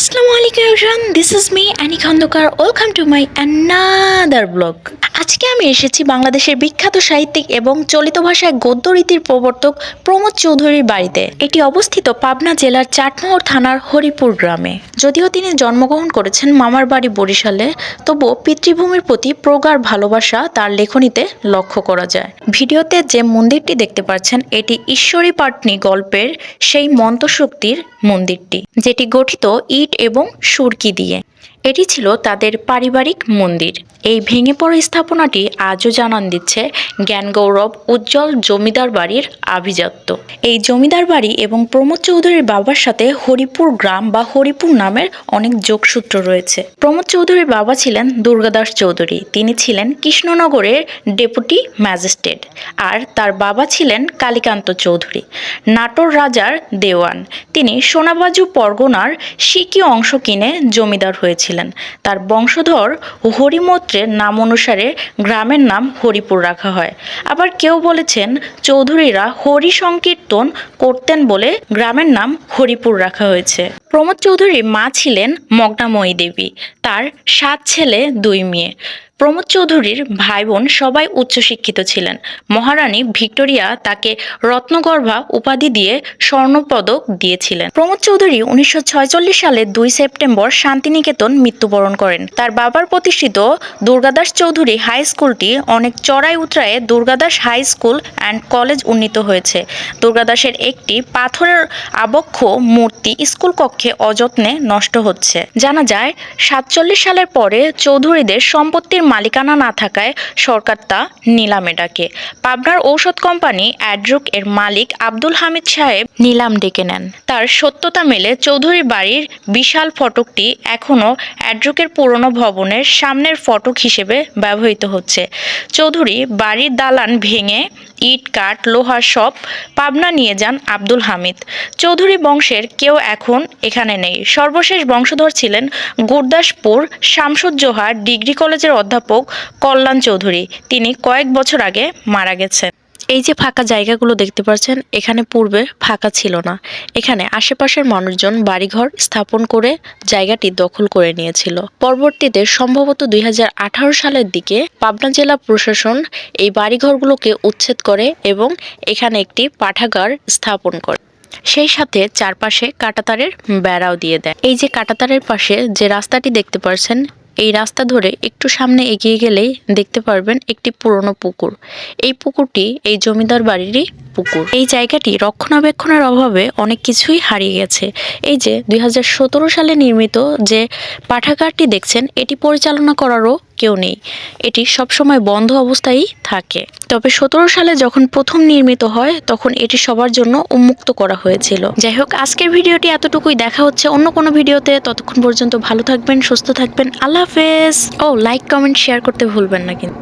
আলাইকুম everyone this is me Ani Khandaker welcome to my another blog আজকে আমি এসেছি বাংলাদেশের বিখ্যাত সাহিত্যিক এবং চলিত ভাষায় গদ্য রীতির প্রবর্তক প্রমোদ চৌধুরীর বাড়িতে। এটি অবস্থিত পাবনা জেলার চাটমোহর থানার হরিপুর গ্রামে। যদিও তিনি জন্মগ্রহণ করেছেন মামার বাড়ি বরিশালে, তবুও পিতৃভূমির প্রতি প্রগাঢ় ভালোবাসা তার লেখনীতে লক্ষ্য করা যায়। ভিডিওতে যে মন্দিরটি দেখতে পাচ্ছেন, এটি ঈশ্বরী পাটনি গল্পের সেই মন্ত্রশক্তির মন্দিরটি, যেটি গঠিত ইট এবং সুরকি দিয়ে। এটি ছিল তাদের পারিবারিক মন্দির। এই ভেঙে পড়া স্থাপনাটি আজও জানান দিচ্ছে জ্ঞান গৌরব উজ্জ্বল জমিদার বাড়ির আভিজাত্য। এই জমিদার বাড়ি এবং প্রমোদ চৌধুরীর বাবার সাথে হরিপুর গ্রাম বা হরিপুর নামের অনেক যোগসূত্র রয়েছে। প্রমোদ চৌধুরীর বাবা ছিলেন দুর্গাদাস চৌধুরী। তিনি ছিলেন কৃষ্ণনগরের ডেপুটি ম্যাজিস্ট্রেট আর তার বাবা ছিলেন কালীকান্ত চৌধুরী। নাটোর রাজার দেওয়ান। তিনি সোনাবাজু পরগনার সিকি অংশ কিনে জমিদার হয়েছিলেন তার বংশধর হরিমত্রের নাম অনুসারে গ্রামের নাম হরিপুর রাখা হয়। আবার কেউ বলেছেন চৌধুরীরা হরি সংকীর্তন করতেন বলে গ্রামের নাম হরিপুর রাখা হয়েছে। প্রমোদ চৌধুরীর মা ছিলেন মগ্নাময়ী দেবী। তার সাত ছেলে, দুই মেয়ে। প্রমোদ চৌধুরীর ভাই বোন সবাই উচ্চশিক্ষিত ছিলেন। মহারানী ভিক্টোরিয়া তাকে রত্নগর্ভা উপাধি দিয়ে স্বর্ণপদক দিয়েছিলেন। প্রমোদ চৌধুরী উনিশশো সালে দুই সেপ্টেম্বর শান্তিনিকেতন মৃত্যুবরণ করেন। তার বাবার প্রতিষ্ঠিত দুর্গাদাস চৌধুরী হাই স্কুলটি অনেক চড়াই উতরায়ে Durgadas high school and college উন্নীত হয়েছে। দুর্গাদাসের একটি পাথরের আবক্ষ মূর্তি স্কুল কক্ষে অযত্নে নষ্ট হচ্ছে। জানা যায়, সাতচল্লিশ সালের পরে চৌধুরীদের সম্পত্তির মালিকানা না থাকায় সরকার তা নিলামে ডাকে। পাবনার ঔষধ কোম্পানি অ্যাড্রুক এর মালিক আব্দুল হামিদ সাহেব নিলাম ডেকে নেন। তার সত্যতা মেলে চৌধুরী বাড়ির বিশাল ফটকটি এখনও অ্যাড্রুকের পুরনো ভবনের সামনের ফটক হিসেবে ব্যবহৃত হচ্ছে। চৌধুরী বাড়ির দালান ভেঙে ইট, কাঠ, লোহা সব পাবনা নিয়ে যান আব্দুল হামিদ। চৌধুরী বংশের কেউ এখন এখানে নেই। সর্বশেষ বংশধর ছিলেন গুরদাসপুর শামসুজ্জোহার ডিগ্রি কলেজের অধ্যাপক কল্যাণ চৌধুরী। তিনি কয়েক বছর আগে মারা গেছেন। এই যে ফাঁকা জায়গাগুলো দেখতে পাচ্ছেন, এখানে পূর্বে ফাঁকা ছিল না। এখানে আশেপাশের মানুষজন বাড়িঘর স্থাপন করে জায়গাটি দখল করে নিয়েছিল। পরবর্তীতে সম্ভবত দুই হাজার আঠারো সালের দিকে পাবনা জেলা প্রশাসন এই বাড়িঘরগুলোকে উচ্ছেদ করে এবং এখানে একটি পাঠাগার স্থাপন করে। সেই সাথে চারপাশে কাঁটাতারের বেড়াও দিয়ে দেয়। এই যে কাঁটাতারের পাশে যে রাস্তাটি দেখতে পাচ্ছেন এই রাস্তা ধরে একটু সামনে এগিয়ে গেলেই দেখতে পারবেন একটি পুরনো পুকুর। এই পুকুরটি এই জমিদার বাড়িরই পুকুর। এই জায়গাটি রক্ষণাবেক্ষণের অভাবে অনেক কিছুই হারিয়ে গেছে। এই যে দুই হাজার সতেরো সালে নির্মিত যে পাঠাগারটি দেখছেন, এটি পরিচালনা করারও কেউ নেই। এটি সবসময় বন্ধ অবস্থায় থাকে। তবে সতেরো সালে যখন প্রথম নির্মিত হয়, তখন এটি সবার জন্য উন্মুক্ত করা হয়েছিল। যাই হোক, আজকের ভিডিওটি এতটুকুই। দেখা হচ্ছে অন্য কোনো ভিডিওতে। ততক্ষণ পর্যন্ত ভালো থাকবেন, সুস্থ থাকবেন। আল্লাহ হাফেজ। ও লাইক কমেন্ট শেয়ার করতে ভুলবেন না কিন্তু।